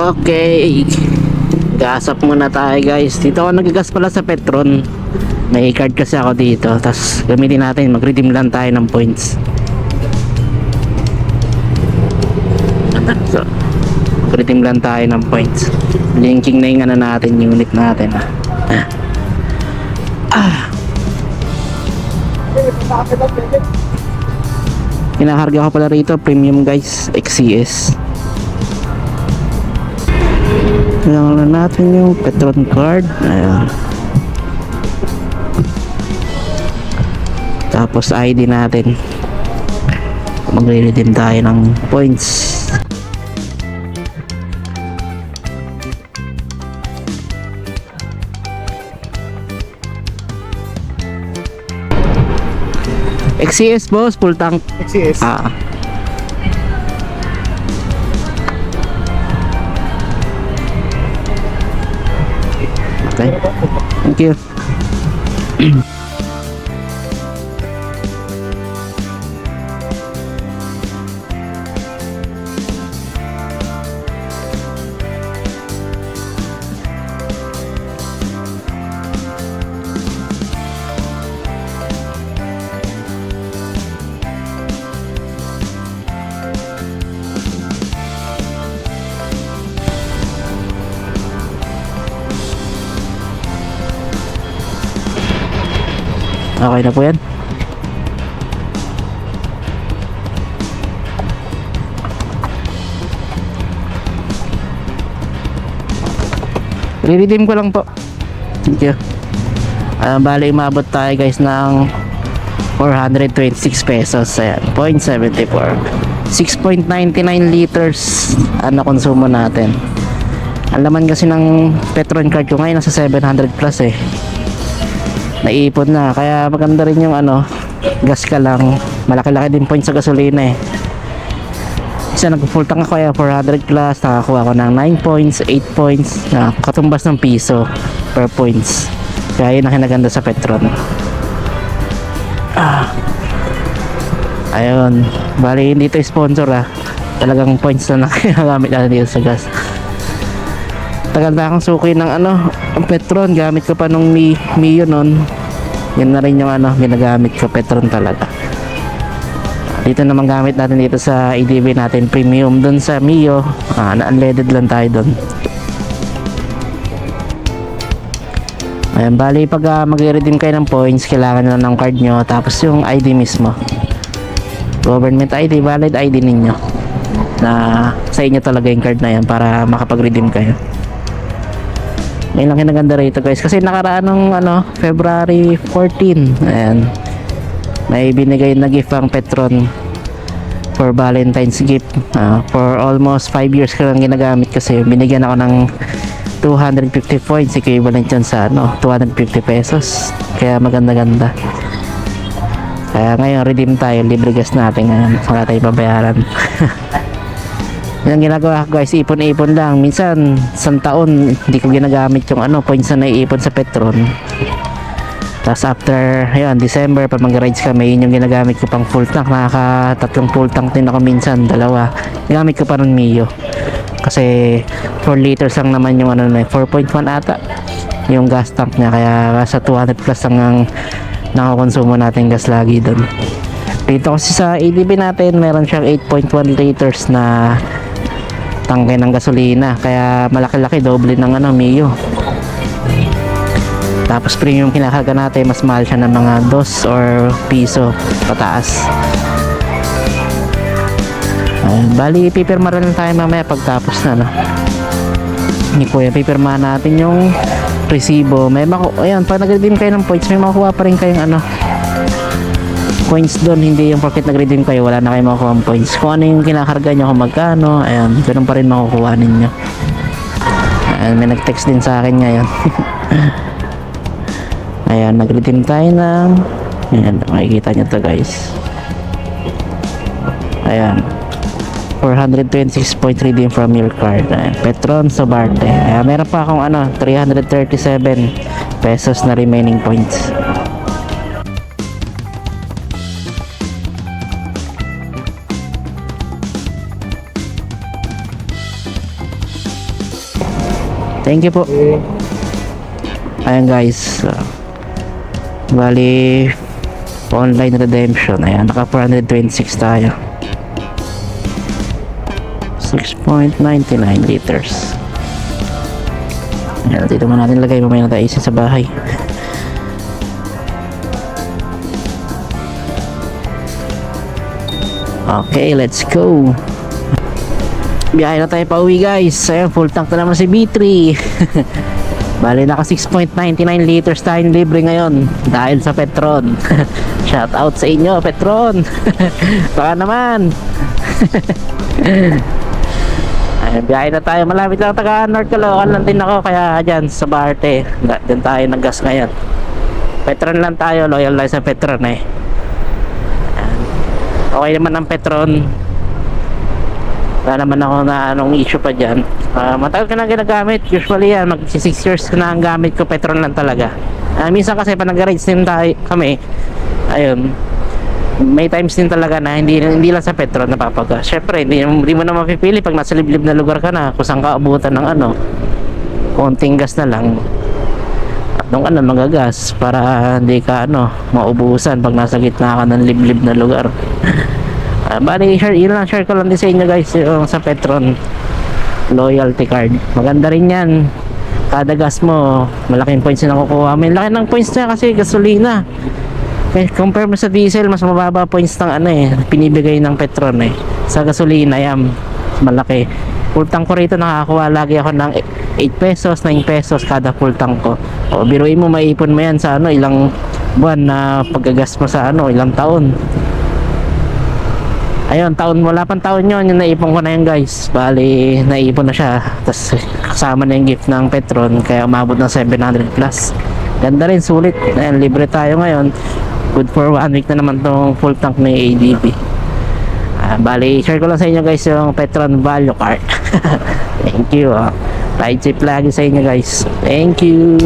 Okay. Gas up muna tayo guys. Dito ako nagagas pala sa Petron. May card kasi ako dito. Tapos gamitin natin. Mag-redeem lang tayo ng points. So, mag-redeem lang tayo ng points. Linking na yung ano natin, unit natin. Ah. Ah. Kinaharga ko pala rito, premium guys, XCS. Na natin yung Petron card. Ayan. Tapos ID natin. Magre-redeem tayo ng points. XCS boss, full tank. XCS. Ah. Okay. Thank you. Okay na po yan. Re-redeem ko lang po. Thank you. Ah, bali umabot tayo guys ng 426 pesos. Ayan, 0.74. 6.99 liters ang nakonsumo natin. Ang laman kasi ng Petron card ko ngayon nasa 700 plus eh naiipon na. Kaya maganda rin yung ano gas ka lang. Malaki-laki din points sa gasolina eh. Isa nag full tank ako kaya 400 plus nakakuha ko ng 9 points 8 points na katumbas ng piso per points. Kaya yun ang kinaganda sa Petron. Ah. ayun. Bali hindi ito sponsor ah. Talagang points na nakagamit natin dito sa gas tagal na akong suki ng ano ang Petron gamit ko pa nung Mi Mio nun yun na rin yung ano ginagamit ko Petron talaga dito naman gamit natin dito sa EDV natin premium dun sa Mio ah, na unleaded lang tayo dun Ayan, bali pag uh, mag-redeem kayo ng points, kailangan nyo ng card nyo, tapos yung ID mismo. Government ID, valid ID ninyo. Na sa inyo talaga yung card na yan para makapag-redeem kayo. Ngayon lang kinaganda rito guys. Kasi nakaraan ng ano, February 14. Ayan. May binigay na gift ang Petron for Valentine's gift. Ah, for almost 5 years ko lang ginagamit kasi binigyan ako ng 250 points equivalent yan sa ano, 250 pesos. Kaya maganda-ganda. Kaya ngayon redeem tayo, libre gas natin ngayon. Wala tayong babayaran. Yan ginagawa ko guys, ipon-ipon lang. Minsan, isang taon, hindi ko ginagamit yung ano, points na naiipon sa Petron. Tapos after, ayun, December, pag mag-rides kami, yun yung ginagamit ko pang full tank. Nakaka-tatlong full tank din ako minsan, dalawa. Ginamit ko pa ng Mio. Kasi 4 liters lang naman yung ano na, 4.1 ata yung gas tank niya. Kaya sa 200 plus lang ang nakakonsumo natin gas lagi doon. Dito kasi sa ADB natin, meron siyang 8.1 liters na tangke ng gasolina. Kaya malaki-laki doble ng ano Mio. Tapos premium kinakarga natin mas mahal siya ng mga 2 or piso pataas. Ayun, bali pipirma rin tayo mamaya pagtapos na no? Ni kuya pipirma natin yung resibo. May maku ayan pag nag-redeem kayo ng points may makuha pa rin kayong ano points doon hindi yung porket nag-redeem kayo wala na kayo makukuha ng points. Kung ano yung kinakarga nyo kung magkano ayan ganun pa rin makukuha ninyo. Ayan may nag-text din sa akin ngayon. Ayan nag-redeem tayo ng ayan makikita nyo to guys. Ayan. 426 point redeem from your card. Ayan, Petron Sobarte ayan meron pa akong ano 337 pesos na remaining points Thank you po. Ayan guys. Bali, online redemption. Ayan, naka 426 tayo. 6.99 liters. Ayan, dito muna natin lagay. Mamaya na tayo sa bahay. Okay, let's go. Biyahe na tayo pa uwi guys. Ayan, full tank na naman si B3. Bali, naka 6.99 liters tayong libre ngayon dahil sa Petron. Shout out sa inyo, Petron. Baka naman. Ayan, biyahe na tayo. Malapit lang taga North Caloocan lang din ako. Kaya dyan sa Barte. Dyan tayo ng gas ngayon. Petron lang tayo. Loyal tayo sa Petron eh. Okay naman ang Petron. Wala naman ako na anong issue pa dyan. Ah, matagal ko na ginagamit. Usually yan, mag 6 years ko na ang gamit ko. Petron lang talaga. Ah, minsan kasi pa nag-rides din tayo kami. Ayun. May times din talaga na hindi hindi lang sa Petron napapagas. Syempre, hindi, hindi mo na mapipili pag nasa liblib na lugar ka na kung saan ka abutan ng ano. Konting gas na lang. At nung ano, magagas para hindi ka ano, maubusan pag nasa gitna ka ng liblib na lugar. Ah, bali, share, yun lang share ko lang din sa inyo guys yung sa Petron loyalty card. Maganda rin yan. Kada gas mo, malaking points na nakukuha. May laki ng points na kasi gasolina. Okay, compare mo sa diesel, mas mababa points ng ano eh, pinibigay ng Petron eh. Sa gasolina yan, malaki. Full tank ko rito nakakakuha lagi ako ng 8 pesos, 9 pesos kada full tank ko. O biruin mo maipon mo yan sa ano, ilang buwan na paggagas mo sa ano, ilang taon. Ayun, taon wala pang taon yun, yung naipon ko na yun guys. Bali, naipon na siya. Tapos kasama na yung gift ng Petron, kaya umabot ng 700 plus. Ganda rin, sulit. Ayun, libre tayo ngayon. Good for one week na naman tong full tank ni ADB. Ah, bali, share ko lang sa inyo guys yung Petron value card. Thank you. Ah. Ride safe lagi sa inyo guys. Thank you.